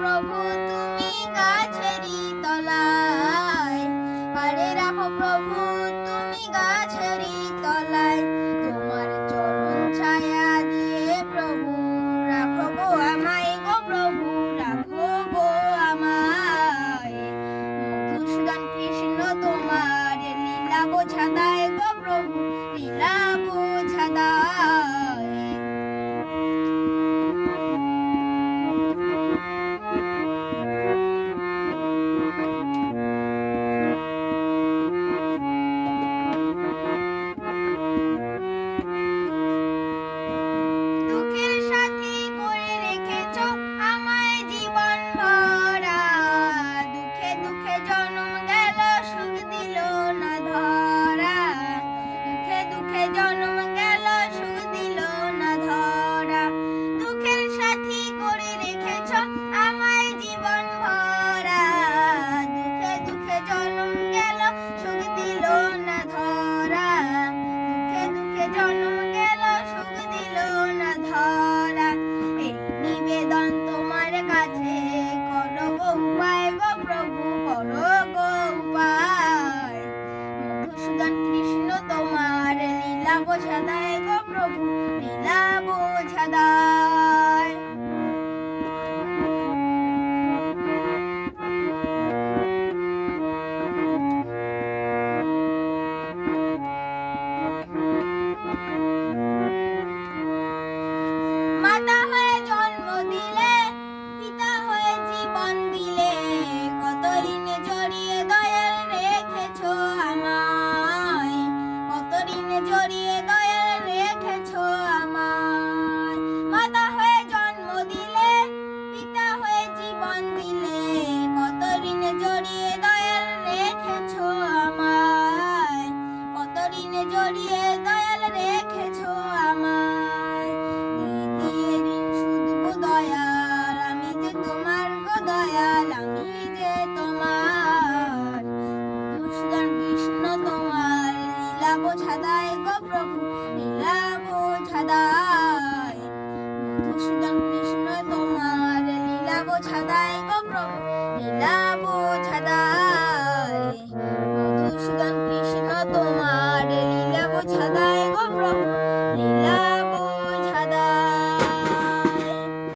প্রভু, তুমি গাছেরই তলায়। কারে রাখো প্রভু, তুমি গাছেরই তলায়। তোমার চরণ ছায়া দিয়ে প্রভু, রাখো গো আমায় গো প্রভু, রাখো গো আমায়। কৃষ্ণ, তোমার লীলা বোঝা গো প্রভু, লীলা জন্ম গেল দিল না ধরা। দুঃখের সাথী করে রেখেছো আমায় জীবন ভরা। দুঃখে দুঃখে জন্ম গেল, সুখ দিল না ধরা। দুঃখে দুঃখে জন্ম গেল, সুখ দিল না ধরা। এই নিবেদন তোমার কাছে করো বোঝা দেয় গো প্রভু লীলা বোঝা দেয় দেয় গো প্রভু লীলা বোঝা দায় মধুসূদন কৃষ্ণ তোমার লীলা বোঝা দায় গো প্রভু লীলা বোঝা